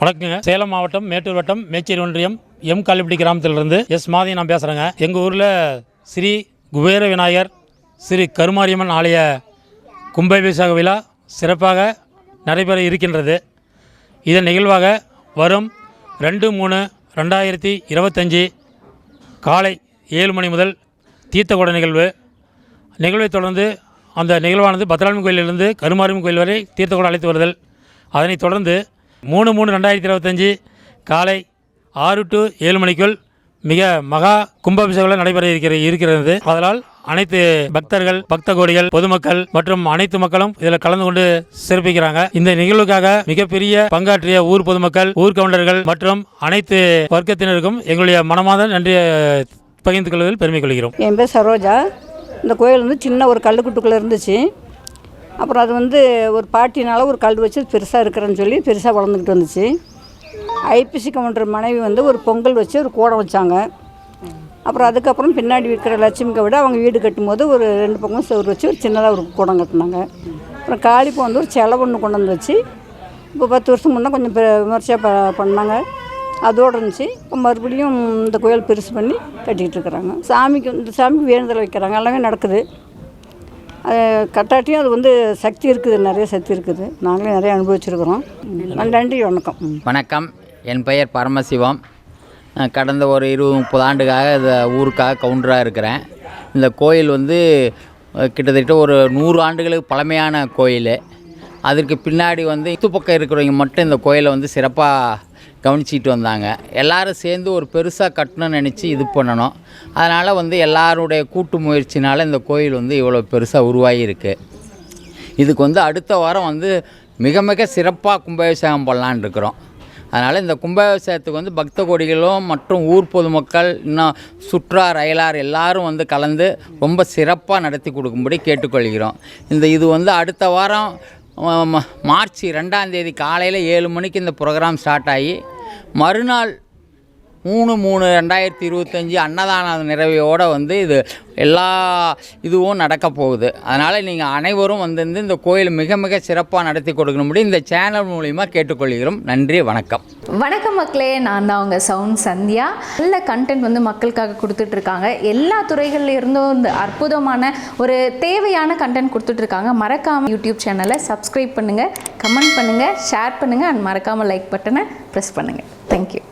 வணக்கங்க. சேலம் மாவட்டம் மேட்டூர் வட்டம் மேச்சேரி ஒன்றியம் எம் கல்லுப்பட்டி கிராமத்திலிருந்து எஸ் மாதி நான் பேசுகிறேங்க எங்கள் ஊரில் ஸ்ரீ குபேர விநாயகர் ஸ்ரீ கருமாரியம்மன் ஆலய கும்பாபிஷேக விழா சிறப்பாக நடைபெற இருக்கின்றது. இதன் நிகழ்வாக வரும் ரெண்டு மூணு ரெண்டாயிரத்தி இருபத்தஞ்சி காலை ஏழு மணி முதல் தீர்த்தகுட நிகழ்வு. நிகழ்வை தொடர்ந்து அந்த நிகழ்வானது பத்ராமி கோயிலிருந்து கருமாரியம்மன் கோயில் வரை தீர்த்தக்கூட அழைத்து வருதல். அதனைத் தொடர்ந்து மூணு மூணு ரெண்டாயிரத்தி இருபத்தஞ்சி காலை ஆறு டு ஏழு மணிக்குள் மிக மகா கும்பாபிஷேகம் நடைபெற இருக்கிற இருக்கிறது. அதனால் அனைத்து பக்தர்கள் பக்த கோடிகள் பொதுமக்கள் மற்றும் அனைத்து மக்களும் இதில் கலந்து கொண்டு சிறப்பிக்கிறாங்க. இந்த நிகழ்வுக்காக மிகப்பெரிய பங்காற்றிய ஊர் பொதுமக்கள் ஊர் கவுண்டர்கள் மற்றும் அனைத்து வர்க்கத்தினருக்கும் எங்களுடைய மனமாத நன்றியை பகிர்ந்து கொள்வதில் பெருமை கொள்கிறோம். என் பேர் சரோஜா. இந்த கோயில் வந்து சின்ன ஒரு கல்லுக்குட்டுக்குள்ளே இருந்துச்சு. அப்புறம் அது வந்து ஒரு பாட்டினால ஒரு கல் வச்சு பெருசாக இருக்கிறேன்னு சொல்லி பெருசாக வளர்ந்துக்கிட்டு வந்துச்சு. ஐபிசி கவுண்டர் மனைவி வந்து ஒரு பொங்கல் வச்சு ஒரு கூடம் வச்சாங்க. அப்புறம் அதுக்கப்புறம் பின்னாடி இருக்கிற லட்சுமிக்கை விட அவங்க வீடு கட்டும்போது ஒரு ரெண்டு பக்கம் சோறு வச்சு ஒரு சின்னதாக ஒரு கூடம் கட்டினாங்க. அப்புறம் காளிப்பு வந்து ஒரு செலவு ஒன்று கொண்டு வந்து வச்சு இப்போ பத்து வருஷம் முன்னே கொஞ்சம் பெ- விமர்சையாக ப பண்ணாங்க. அதோடு இருந்துச்சு. இப்போ மறுபடியும் இந்த கோயில் பெருசு பண்ணி கட்டிக்கிட்டு இருக்கிறாங்க. சாமிக்கு இந்த சாமிக்கு வேண்டுதல் வைக்கிறாங்க. எல்லாமே நடக்குது. கட்டாட்டியும் அது வந்து சக்தி இருக்குது நிறைய சக்தி இருக்குது. நாங்களே நிறைய அனுபவிச்சிருக்கிறோம். நன்றி வணக்கம். வணக்கம். என் பெயர் பரமசிவம். கடந்த ஒரு இருபது முப்பது ஆண்டுக்காக இந்த ஊருக்காக கவுண்டராக இருக்கிறேன். இந்த கோயில் வந்து கிட்டத்தட்ட ஒரு நூறு ஆண்டுகளுக்கு பழமையான கோயில். அதற்கு பின்னாடி வந்து இத்து பக்கம் இருக்கிறவங்க மட்டும் இந்த கோயிலை வந்து சிறப்பாக கவனிச்சிட்டு வந்தாங்க. எல்லாரும் சேர்ந்து ஒரு பெருசாக கட்டணும்னு நினச்சி இது பண்ணணும். அதனால் வந்து எல்லாருடைய கூட்டு முயற்சினால் இந்த கோயில் வந்து இவ்வளோ பெருசாக உருவாகியிருக்கு. இதுக்கு வந்து அடுத்த வாரம் வந்து மிக மிக சிறப்பாக கும்பாபிஷேகம் பண்ணலான்னு இருக்கிறோம். அதனால் இந்த கும்பாபிஷேகத்துக்கு வந்து பக்த கோடிகளும் மற்றும் ஊர் பொதுமக்கள் இன்னும் சுற்றார் ரயிலார் எல்லாரும் வந்து கலந்து ரொம்ப சிறப்பாக நடத்தி கொடுக்கும்படி கேட்டுக்கொள்கிறோம். இந்த இது வந்து அடுத்த வாரம் மார்ச் ரெண்டாம் தேதி காலையில் ஏழு மணிக்கு இந்த ப்ரோக்ராம் ஸ்டார்ட் ஆகி மறுநாள் மூணு மூணு ரெண்டாயிரத்தி இருபத்தஞ்சி அன்னதான நிறைவையோடு வந்து இது எல்லா இதுவும் நடக்க போகுது. அதனால் நீங்கள் அனைவரும் வந்து இந்த கோயில் மிக மிக சிறப்பாக நடத்தி கொடுக்கணும்படி இந்த சேனல் மூலிமா கேட்டுக்கொள்கிறோம். நன்றி வணக்கம். வணக்கம் மக்களே நான் தான் உங்கள் சவுண்ட் சந்தியா. நல்ல கண்டென்ட் வந்து மக்களுக்காக கொடுத்துட்ருக்காங்க. எல்லா துறைகள்ல இருந்தும் இந்த அற்புதமான ஒரு தேவையான கண்டென்ட் கொடுத்துட்ருக்காங்க. மறக்காமல் யூடியூப் சேனலை சப்ஸ்கிரைப் பண்ணுங்கள் கமெண்ட் பண்ணுங்கள் ஷேர் பண்ணுங்கள் அண்ட் மறக்காமல் லைக் பட்டனை ப்ரெஸ் பண்ணுங்கள் தேங்க்யூ